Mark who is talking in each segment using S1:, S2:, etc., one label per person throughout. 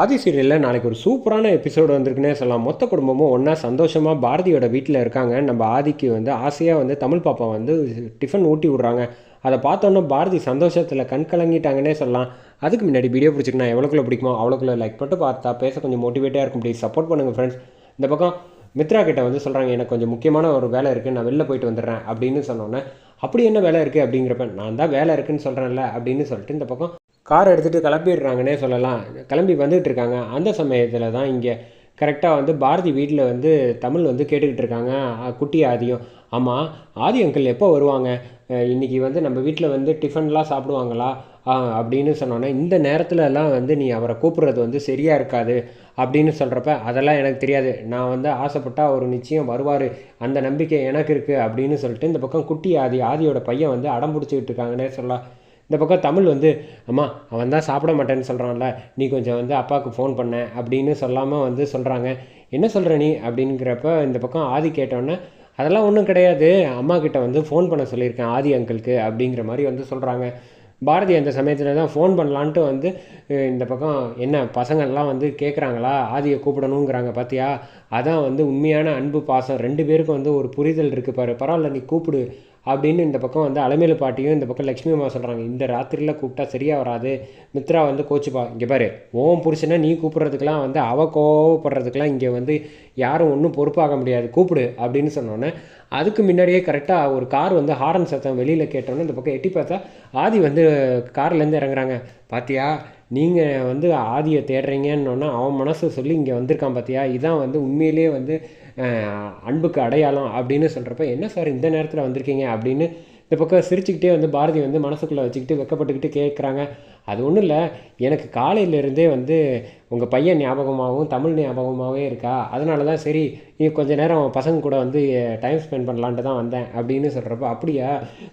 S1: ஆதி சீரியலில் நாளைக்கு ஒரு சூப்பரான எபிசோடு வந்திருக்குன்னே சொல்லலாம். மொத்த குடும்பமும் ஒன்றா சந்தோஷமாக பாரதியோட வீட்டில் இருக்காங்க. நம்ம ஆதிக்கு வந்து ஆசையாக வந்து தமிழ் பாப்பா வந்து டிஃபன் ஊட்டி விட்றாங்க. அதை பார்த்தோன்னே பாரதி சந்தோஷத்தில் கண் கலங்கிட்டாங்கன்னே சொல்லலாம். அதுக்கு முன்னாடி வீடியோ பிடிச்சிருக்குன்னா எவ்வளோக்குள்ள பிடிக்குமோ அவ்வளோக்குள்ள லைக் போட்டு பார்த்தா பேச கொஞ்சம் மோட்டிவேட்டாக இருக்கும். ப்ளீஸ் சப்போர்ட் பண்ணுங்கள் ஃப்ரெண்ட்ஸ் இந்த பக்கம் மித்ரா கிட்ட வந்து சொல்கிறாங்க எனக்கு கொஞ்சம் முக்கியமான ஒரு வேலை இருக்குது நான் வெளில போயிட்டு வந்துடுறேன். அப்படின்னு சொன்னோன்னே அப்படி என்ன வேலை இருக்குது அப்படிங்கிறப்ப நான் தான் வேலை இருக்குன்னு சொல்கிறேன்ல அப்படின்னு சொல்லிட்டு இந்த பக்கம் கார் எடுத்துகிட்டு கிளம்பிடுறாங்கன்னே சொல்லலாம். கிளம்பி வந்துகிட்டு இருக்காங்க அந்த சமயத்தில் தான் இங்கே கரெக்டாக வந்து பாரதி வீட்டில் வந்து தமிழ் வந்து கேட்டுக்கிட்டு இருக்காங்க குட்டி ஆதியும். ஆமாம் ஆதி அங்கிள் எப்போ வருவாங்க? இன்றைக்கி இன்னைக்கு வந்து நம்ம வீட்டில் வந்து டிஃபன்லாம் சாப்பிடுவாங்களா? அப்படின்னு சொன்னோன்னே இந்த நேரத்துலலாம் வந்து நீ அவரை கூப்பிட்றது வந்து சரியாக இருக்காது அப்படின்னு சொல்கிறப்ப அதெல்லாம் எனக்கு தெரியாது. நான் வந்து ஆசைப்பட்டா அவர் நிச்சயம் வருவார். அந்த நம்பிக்கை எனக்கு இருக்குது அப்படின்னு சொல்லிட்டு இந்த பக்கம் குட்டி ஆதி ஆதியோட பையன் வந்து அடம் பிடிச்சிக்கிட்டு இருக்காங்கன்னே சொல்லலாம். இந்த பக்கம் தமிழ் வந்து அம்மா அவன் தான் சாப்பிட மாட்டேன்னு சொல்கிறான்ல நீ கொஞ்சம் வந்து அப்பாவுக்கு ஃபோன் பண்ண அப்படின்னு சொல்லாமல் வந்து சொல்கிறாங்க என்ன சொல்கிற நீ? அப்படிங்கிறப்ப இந்த பக்கம் ஆதி கேட்டோன்னே அதெல்லாம் ஒன்றும் கிடையாது. அம்மா கிட்ட வந்து ஃபோன் பண்ண சொல்லியிருக்கேன் ஆதி அங்கிளுக்கு அப்படிங்கிற மாதிரி வந்து சொல்கிறாங்க பாரதி அந்த சமயத்தில் தான் ஃபோன் பண்ணலான்ட்டு வந்து இந்த பக்கம் என்ன பசங்கள்லாம் வந்து கேட்குறாங்களா ஆதியை கூப்பிடணுங்கிறாங்க பார்த்தியா அதான் வந்து உண்மையான அன்பு பாசம். ரெண்டு பேருக்கும் வந்து ஒரு புரிதல் இருக்குது பாரு. பரவாயில்ல நீ கூப்பிடு அப்படின்னு இந்த பக்கம் வந்து அலமேலு பாட்டியும் இந்த பக்கம் லக்ஷ்மி அம்மா சொல்கிறாங்க இந்த ராத்திரியில் கூப்பிட்டா சரியாக வராது. மித்ரா வந்து கோச்சுப்பா. இங்கே பாரு ஓம் புருஷனை நீ கூப்பிட்றதுக்கெலாம் வந்து அவ கோவப்படுறதுக்கெலாம் இங்கே வந்து யாரும் ஒன்றும் பொறுப்பாக முடியாது. கூப்பிடு அப்படின்னு சொன்னோன்னே அதுக்கு முன்னாடியே கரெக்டாக ஒரு கார் வந்து ஹாரன் சத்தம் வெளியில் கேட்டோன்னே இந்த பக்கம் எட்டி பார்த்தா ஆதி வந்து கார்லேருந்து இறங்குறாங்க. பாத்தியா நீங்கள் வந்து ஆதியை தேடுறீங்கன்னொன்னே அவன் மனசு சொல்லி இங்கே வந்திருக்கான் பார்த்தியா இதான் வந்து உண்மையிலேயே வந்து அன்புக்கு அடையாளம் அப்படின்னு சொல்கிறப்ப என்ன சார் இந்த நேரத்தில் வந்திருக்கீங்க? அப்படின்னு இந்த பக்கம் சிரிச்சுக்கிட்டே வந்து பாரதி வந்து மனசுக்குள்ளே வச்சுக்கிட்டு வெக்கப்பட்டுக்கிட்டு கேட்குறாங்க அது ஒன்றும் இல்லை. எனக்கு காலையிலேருந்தே வந்து உங்கள் பையன் ஞாபகமாகவும் தமிழ் ஞாபகமாகவே இருக்கா? அதனால தான் சரி நீ கொஞ்ச நேரம் பசங்க கூட வந்து டைம் ஸ்பெண்ட் பண்ணலான்ட்டு தான் வந்தேன் அப்படின்னு சொல்கிறப்ப அப்படியா?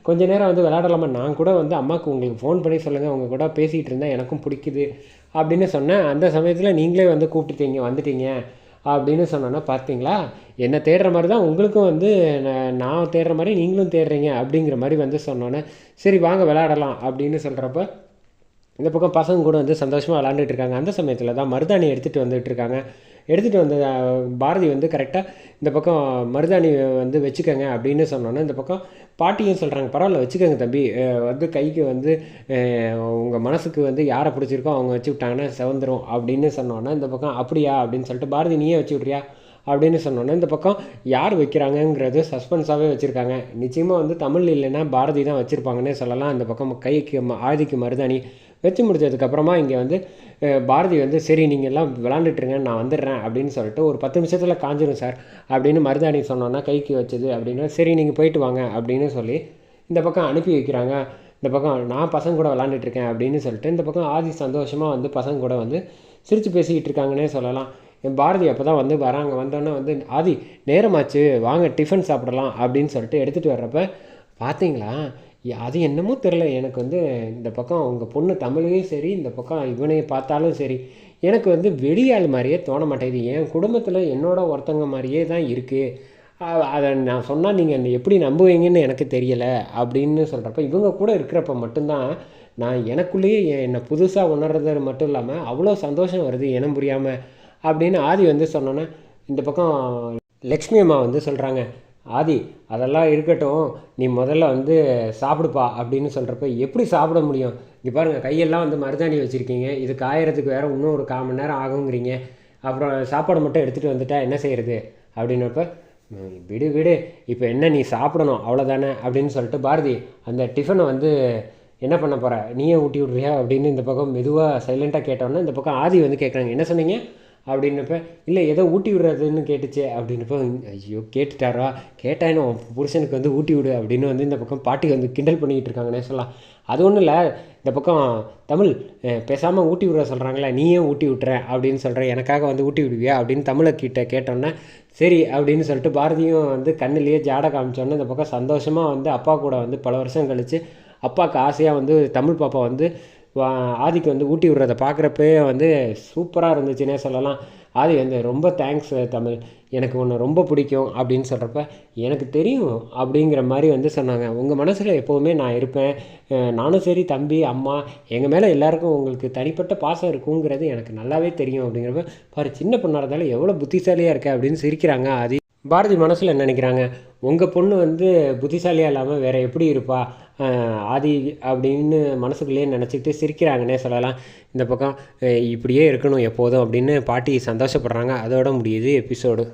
S1: கொஞ்ச நேரம் வந்து விளையாடலாமா? நான் கூட வந்து அம்மாவுக்கு உங்களுக்கு ஃபோன் பண்ணி சொல்லுங்கள் உங்கள் கூட பேசிகிட்டு இருந்தேன் எனக்கும் பிடிக்குது அப்படின்னு சொன்னேன் அந்த சமயத்தில் நீங்களே வந்து கூப்பிட்டுட்டீங்க வந்துட்டீங்க. அப்படின்னு சொன்னோன்னா பார்த்தீங்களா? என்னை தேடுற மாதிரி தான் உங்களுக்கும் வந்து நான் நான் தேடுற மாதிரி நீங்களும் தேடுறீங்க அப்படிங்கிற மாதிரி வந்து சொன்னோன்னே சரி வாங்க விளையாடலாம் அப்படின்னு சொல்கிறப்ப இந்த பக்கம் பசங்க கூட வந்து சந்தோஷமாக விளாண்டுட்டு இருக்காங்க. அந்த சமயத்தில் தான் மருதாணி எடுத்துகிட்டு வந்துட்டு இருக்காங்க. எடுத்துகிட்டு வந்த பாரதி வந்து கரெக்டாக இந்த பக்கம் மருதாணி வந்து வச்சுக்கோங்க அப்படின்னு சொன்னோன்னே இந்த பக்கம் பாட்டியும் சொல்கிறாங்க பரவாயில்ல வச்சுக்கோங்க தம்பி. வந்து கைக்கு வந்து உங்கள் மனசுக்கு வந்து யாரை பிடிச்சிருக்கோ அவங்க வச்சு விட்டாங்கன்னா செவந்துரும் அப்படின்னு சொன்னோன்னே இந்த பக்கம் அப்படியா அப்படின்னு சொல்லிட்டு பாரதி நீயே வச்சு விட்றியா அப்படின்னு சொன்னோன்னே இந்த பக்கம் யார் வைக்கிறாங்கங்கிறது சஸ்பென்ஸாகவே வச்சுருக்காங்க. நிச்சயமாக வந்து தமிழ் இல்லைன்னா பாரதி தான் வச்சுருப்பாங்கன்னே சொல்லலாம். இந்த பக்கம் கைக்கு ம- ஆதிக்கு மருதாணி வச்சு முடிச்சதுக்கப்புறமா இங்கே வந்து பாரதி வந்து சரி நீங்கள் எல்லாம் விளாண்டுட்டுருங்க நான் வந்துடுறேன் அப்படின்னு சொல்லிட்டு ஒரு பத்து நிமிஷத்தில் காஞ்சிரும் சார். அப்படின்னு மருதாணி சொன்னோன்னா கைக்கு வச்சது அப்படின்னா சரி நீங்கள் போயிட்டு வாங்க அப்படின்னு சொல்லி இந்த பக்கம் அனுப்பி வைக்கிறாங்க. இந்த பக்கம் நான் பசங்க கூட விளாண்டுட்ருக்கேன் அப்படின்னு சொல்லிட்டு இந்த பக்கம் ஆதி சந்தோஷமாக வந்து பசங்க கூட வந்து சிரித்து பேசிக்கிட்டு இருக்காங்கன்னே சொல்லலாம். என் பாரதி அப்போ தான் வந்து வராங்க. வந்தோடனே வந்து ஆதி நேரமாச்சு வாங்க டிஃபன் சாப்பிடலாம் அப்படின்னு சொல்லிட்டு எடுத்துகிட்டு வர்றப்ப பார்த்தீங்களா? அது என்னமோ தெரில எனக்கு வந்து இந்த பக்கம் உங்கள் பொண்ணு தமிழையும் சரி இந்த பக்கம் இவனையும் பார்த்தாலும் சரி எனக்கு வந்து வெளியாள் மாதிரியே தோண மாட்டேங்குது. என் குடும்பத்தில் என்னோட ஒருத்தங்க மாதிரியே தான் இருக்குது அதை நான் சொன்னால் நீங்கள் எப்படி நம்புவீங்கன்னு எனக்கு தெரியலை அப்படின்னு சொல்கிறப்ப இவங்க கூட இருக்கிறப்ப மட்டும்தான் நான் எனக்குள்ளேயே என்னை புதுசாக உணர்றது மட்டும் இல்லாமல் அவ்வளோ சந்தோஷம் வருது இனம் புரியாமல் அப்படின்னு ஆதி வந்து சொன்னோன்னே இந்த பக்கம் லக்ஷ்மி அம்மா வந்து சொல்கிறாங்க ஆதி அதெல்லாம் இருக்கட்டும் நீ முதல்ல வந்து சாப்பிடுப்பா அப்படின்னு சொல்கிறப்ப எப்படி சாப்பிட முடியும்? இங்கே பாருங்கள் கையெல்லாம் வந்து மருதாணி வச்சுருக்கீங்க. இது காயறதுக்கு வேறு இன்னும் ஒரு கால் மணி நேரம் ஆகுங்கிறீங்க. அப்புறம் சாப்பாடு மட்டும் எடுத்துகிட்டு வந்துட்டா என்ன செய்கிறது அப்படின்னப்ப விடு விடு. இப்போ என்ன நீ சாப்பிடணும்? அவ்வளோதானே அப்படின்னு சொல்லிட்டு பாரதி அந்த டிஃபனை வந்து என்ன பண்ண போகிற நீயே ஊட்டி விட்றியா? அப்படின்னு இந்த பக்கம் மெதுவாக சைலண்ட்டாக கேட்டோன்னே இந்த பக்கம் ஆதி வந்து கேட்குறாங்க என்ன சொன்னீங்க? அப்படின்னப்ப இல்லை ஏதோ ஊட்டி விடுறதுன்னு கேட்டுச்சே. அப்படின்னப்போ ஐயோ கேட்டுட்டாரா? கேட்டால் என்ன புருஷனுக்கு வந்து ஊட்டி விடு. அப்படின்னு வந்து இந்த பக்கம் பாட்டி வந்து கிண்டல் பண்ணிக்கிட்டு இருக்காங்கன்னே சொல்லலாம் அது ஒன்றும் இல்லை. இந்த பக்கம் தமிழ் பேசாமல் ஊட்டி விட சொல்கிறாங்களே நீயே ஊட்டி விட்டுற? அப்படின்னு சொல்கிற எனக்காக வந்து ஊட்டி விடுவியா? அப்படின்னு தமிழை கிட்ட கேட்டோன்னே சரி அப்படின்னு சொல்லிட்டு பாரதியும் வந்து கண்ணிலேயே ஜாட காமிச்சோன்னே இந்த பக்கம் சந்தோஷமாக வந்து அப்பா கூட வந்து பல வருஷம் கழித்து அப்பாவுக்கு ஆசையாக வந்து தமிழ் பாப்பா வந்து ஆதிக்கு வந்து ஊட்டி விடுறத பார்க்குறப்பே வந்து சூப்பராக இருந்துச்சுன்னே சொல்லலாம். ஆதி வந்து ரொம்ப தேங்க்ஸ் தமிழ். எனக்கு உன்னை ரொம்ப பிடிக்கும் அப்படின்னு சொல்கிறப்ப எனக்கு தெரியும் அப்படிங்கிற மாதிரி வந்து சொன்னாங்க. உங்கள் மனசில் எப்போவுமே நான் இருப்பேன். நானும் சரி தம்பி அம்மா எங்கள் மேலே எல்லாருக்கும் உங்களுக்கு தனிப்பட்ட பாசம் இருக்குங்கிறது எனக்கு நல்லாவே தெரியும் அப்படிங்கிறப்ப பாரு சின்ன பொண்ணாக இருந்தாலும் எவ்வளோ புத்திசாலியாக இருக்க அப்படின்னு சிரிக்கிறாங்க ஆதி. பாரதி மனசில் நினைக்கிறாங்க? உங்கள் பொண்ணு வந்து புத்திசாலியாக இல்லாமல் வேறு எப்படி இருப்பா? ஆதி அப்படின்னு மனசுக்குள்ளேயே நினச்சிக்கிட்டு சிரிக்கிறாங்கன்னே சொல்லலாம். இந்த பக்கம் இப்படியே இருக்கணும் எப்போதும் அப்படின்னு பாட்டி சந்தோஷப்படுறாங்க. அதோட முடியுது எபிசோடு.